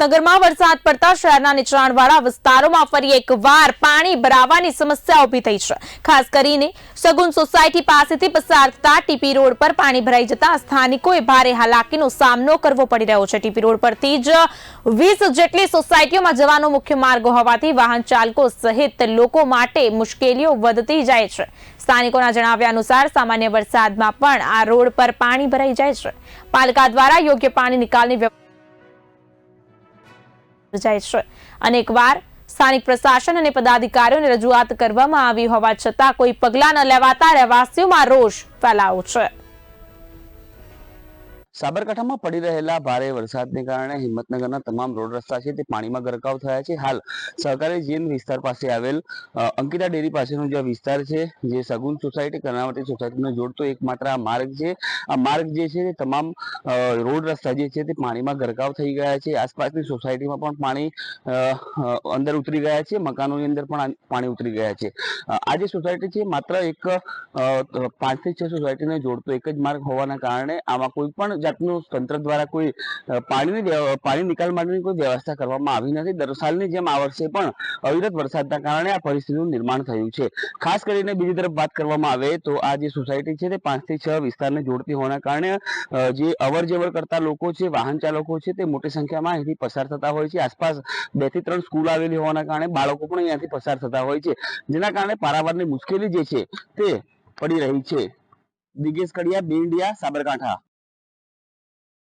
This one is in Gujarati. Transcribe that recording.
હિંમતનગરમાં વરસાદ પડતા શહેરના નીચાણવાળા વિસ્તારોમાં ફરી એકવાર પાણી ભરાવાની સમસ્યા ઊભી થઈ છે. ખાસ કરીને સગુન સોસાયટી પાસેથી પસાર થતા ટીપી રોડ પર પાણી ભરાઈ જતા સ્થાનિકોએ ભારે હાલાકીનો સામનો કરવો પડી રહ્યો છે. ટીપી રોડ પરથી જ વીસ જેટલી સોસાયટીઓમાં જવાનો મુખ્ય માર્ગ હોવાથી વાહન ચાલકો સહિત લોકો માટે મુશ્કેલીઓ વધતી જાય છે. સ્થાનિકોના જણાવ્યા અનુસાર સામાન્ય વરસાદમાં પણ આ રોડ પર પાણી ભરાઈ જાય છે. પાલિકા દ્વારા યોગ્ય પાણી નિકાલની જાય છે અનેકવાર સ્થાનિક પ્રશાસન અને પદાધિકારીઓને રજૂઆત કરવામાં આવી હોવા છતાં કોઈ પગલાં ન લેવાતા રહેવાસીઓમાં રોષ ફેલાયો છે. સાબરકાંઠામાં પડી રહેલા ભારે વરસાદને કારણે હિંમતનગરના તમામ રોડ રસ્તા છે તે પાણીમાં ગરકાવ થયા છે. હાલ સહકારી જીન વિસ્તાર પાસે આવેલ અંકિતા ડેરી પાસેનો જે વિસ્તાર છે જે સગુન સોસાયટી કર્ણાવતી સોસાયટીને જોડતો એકમાત્ર આ માર્ગ છે. આ માર્ગ જે છે તે તમામ રોડ રસ્તા જે છે તે પાણીમાં ગરકાવ થઈ ગયા છે. આસપાસની સોસાયટીમાં પણ પાણી અંદર ઉતરી ગયા છે. મકાનોની અંદર પણ પાણી ઉતરી ગયા છે. આ જે સોસાયટી છે માત્ર એક અ, પાંચથી છ સોસાયટીને જોડતો એક જ માર્ગ હોવાના કારણે આમાં કોઈ પણ જાતનું તંત્ર દ્વારા કોઈ પાણીની પાણી નિકાલ માટેની કોઈ વ્યવસ્થા કરવામાં આવી નથી. દર સાલની જેમ આ વર્ષે પણ અવિરત વરસાદના કારણે આ પરિસ્થિતિનું નિર્માણ થયું છે. ખાસ કરીને બીજી તરફ વાત કરવામાં આવે તો આ જે સોસાયટી છે તે પાંચથી છ વિસ્તારને જોડતી હોવાના કારણે જે અવર જવર કરતા લોકો છે, વાહન ચાલકો છે તે મોટી સંખ્યામાં અહીંથી પસાર થતા હોય છે. આસપાસ બેથી ત્રણ સ્કૂલ આવેલી હોવાના કારણે બાળકો પણ અહીંયાથી પસાર થતા હોય છે. જેના કારણે પારાવારની મુશ્કેલી જે છે તે પડી રહી છે. દિગેશ કડિયા, બે ઇન્ડિયા, સાબરકાંઠા.